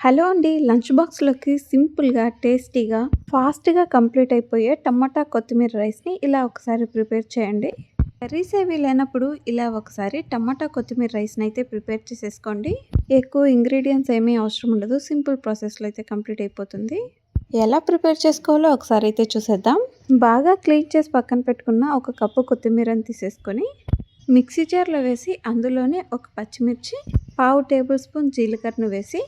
Hello అండి. Lunch బాక్స్లోకి సింపుల్గా టేస్టీగా ఫాస్ట్గా కంప్లీట్ అయిపోయే టమాటా కొత్తిమీర రైస్ని ఇలా ఒకసారి ప్రిపేర్ చేయండి. కర్రీస్ ఏవి లేనప్పుడు ఇలా ఒకసారి టమాటా కొత్తిమీర రైస్ని అయితే ప్రిపేర్ చేసేసుకోండి. ఎక్కువ ఇంగ్రీడియంట్స్ ఏమీ అవసరం ఉండదు. సింపుల్ ప్రాసెస్లో అయితే కంప్లీట్ అయిపోతుంది. ఎలా ప్రిపేర్ చేసుకోవాలో ఒకసారి అయితే చూసేద్దాం. బాగా క్లీన్ చేసి పక్కన పెట్టుకున్న ఒక కప్పు కొత్తిమీరని తీసేసుకొని మిక్సీ జార్లో వేసి అందులోనే ఒక పచ్చిమిర్చి పావు టేబుల్ స్పూన్ జీలకర్రను వేసి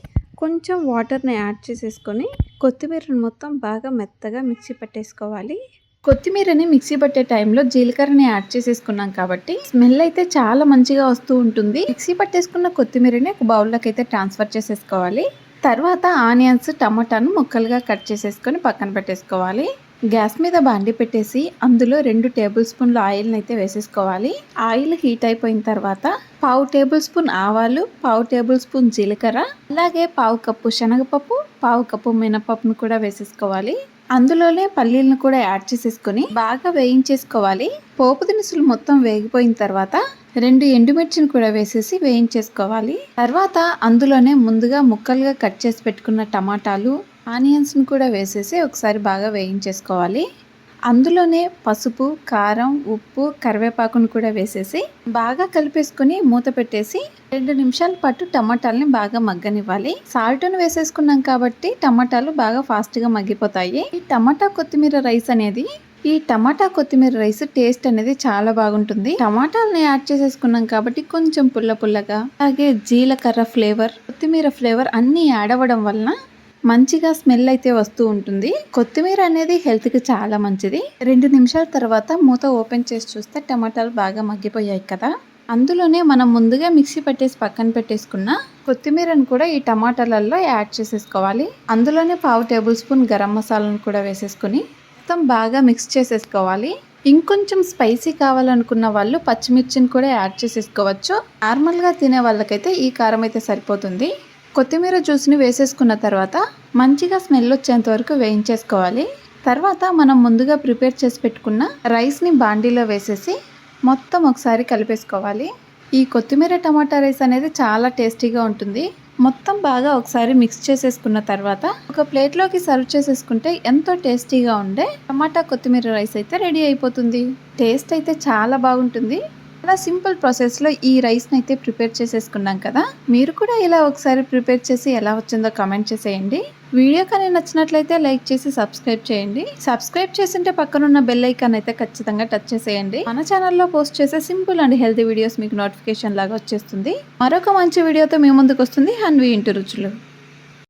కొంచెం వాటర్ని యాడ్ చేసేసుకొని కొత్తిమీరని మొత్తం బాగా మెత్తగా మిక్సీ పట్టేసుకోవాలి. కొత్తిమీరని మిక్సీ పట్టే టైంలో జీలకర్రని యాడ్ చేసేసుకున్నాం కాబట్టి స్మెల్ అయితే చాలా మంచిగా వస్తూ ఉంటుంది. మిక్సీ పట్టేసుకున్న కొత్తిమీరని ఒక బౌల్లోకి అయితే ట్రాన్స్ఫర్ చేసేసుకోవాలి. తర్వాత ఆనియన్స్ టమాటాను ముక్కలుగా కట్ చేసేసుకొని పక్కన పెట్టేసుకోవాలి. గ్యాస్ మీద బాండి పెట్టేసి అందులో రెండు టేబుల్ స్పూన్ల ఆయిల్ని అయితే వేసేసుకోవాలి. ఆయిల్ హీట్ అయిపోయిన తర్వాత పావు టేబుల్ స్పూన్ ఆవాలు పావు టేబుల్ స్పూన్ జీలకర్ర అలాగే పావు కప్పు శనగపప్పు పావు కప్పు మినపప్పును కూడా వేసేసుకోవాలి. అందులోనే పల్లీలను కూడా యాడ్ చేసేసుకొని బాగా వేయించేసుకోవాలి. పోపు దినుసులు మొత్తం వేగిపోయిన తర్వాత రెండు ఎండుమిర్చిని కూడా వేసేసి వేయించేసుకోవాలి. తర్వాత అందులోనే ముందుగా ముక్కలుగా కట్ చేసి పెట్టుకున్న టమాటాలు ఆనియన్స్ని కూడా వేసేసి ఒకసారి బాగా వేయించేసుకోవాలి. అందులోనే పసుపు కారం ఉప్పు కరివేపాకును కూడా వేసేసి బాగా కలిపేసుకుని మూత పెట్టేసి రెండు నిమిషాల పాటు టమాటాలని బాగా మగ్గనివ్వాలి. సాల్ట్ను వేసేసుకున్నాం కాబట్టి టమాటాలు బాగా ఫాస్ట్గా మగ్గిపోతాయి. ఈ టమాటా కొత్తిమీర రైస్ అనేది ఈ టమాటా కొత్తిమీర రైస్ టేస్ట్ అనేది చాలా బాగుంటుంది. టమాటాలని యాడ్ చేసేసుకున్నాం కాబట్టి కొంచెం పుల్ల పుల్లగా అలాగే జీలకర్ర ఫ్లేవర్ కొత్తిమీర ఫ్లేవర్ అన్నీ యాడ్ అవ్వడం వలన మంచిగా స్మెల్ అయితే వస్తూ ఉంటుంది. కొత్తిమీర అనేది హెల్త్కి చాలా మంచిది. రెండు నిమిషాల తర్వాత మూత ఓపెన్ చేసి చూస్తే టమాటాలు బాగా మగ్గిపోయాయి కదా. అందులోనే మనం ముందుగా మిక్సీ పట్టేసి పక్కన పెట్టేసుకున్న కొత్తిమీరను కూడా ఈ టమాటాలలో యాడ్ చేసేసుకోవాలి. అందులోనే పావు టేబుల్ స్పూన్ గరం మసాలాను కూడా వేసేసుకుని మొత్తం బాగా మిక్స్ చేసేసుకోవాలి. ఇంకొంచెం స్పైసీ కావాలనుకున్న వాళ్ళు పచ్చిమిర్చిని కూడా యాడ్ చేసేసుకోవచ్చు. నార్మల్గా తినే వాళ్ళకైతే ఈ కారం అయితే సరిపోతుంది. కొత్తిమీర జ్యూస్ని వేసేసుకున్న తర్వాత మంచిగా స్మెల్ వచ్చేంత వరకు వేయించేసుకోవాలి. తర్వాత మనం ముందుగా ప్రిపేర్ చేసి పెట్టుకున్న రైస్ని బాండీలో వేసేసి మొత్తం ఒకసారి కలిపేసుకోవాలి. ఈ కొత్తిమీర టమాటా రైస్ అనేది చాలా టేస్టీగా ఉంటుంది. మొత్తం బాగా ఒకసారి మిక్స్ చేసేసుకున్న తర్వాత ఒక ప్లేట్లోకి సర్వ్ చేసేసుకుంటే ఎంతో టేస్టీగా ఉండే టమాటా కొత్తిమీర రైస్ అయితే రెడీ అయిపోతుంది. టేస్ట్ అయితే చాలా బాగుంటుంది. చాలా సింపుల్ ప్రాసెస్లో ఈ రైస్ని అయితే ప్రిపేర్ చేసేసుకున్నాం కదా. మీరు కూడా ఇలా ఒకసారి ప్రిపేర్ చేసి ఎలా వచ్చిందో కమెంట్ చేసేయండి. వీడియో కానీ నచ్చినట్లయితే లైక్ చేసి సబ్స్క్రైబ్ చేయండి. సబ్స్క్రైబ్ చేసింటే పక్కనున్న బెల్ ఐకాన్ అయితే ఖచ్చితంగా టచ్ చేసేయండి. మన ఛానల్లో పోస్ట్ చేసే సింపుల్ అండ్ హెల్తీ వీడియోస్ మీకు నోటిఫికేషన్ లాగా వచ్చేస్తుంది. మరొక మంచి వీడియోతో మీ ముందుకు వస్తుంది హన్వి ఇంటి రుచులు.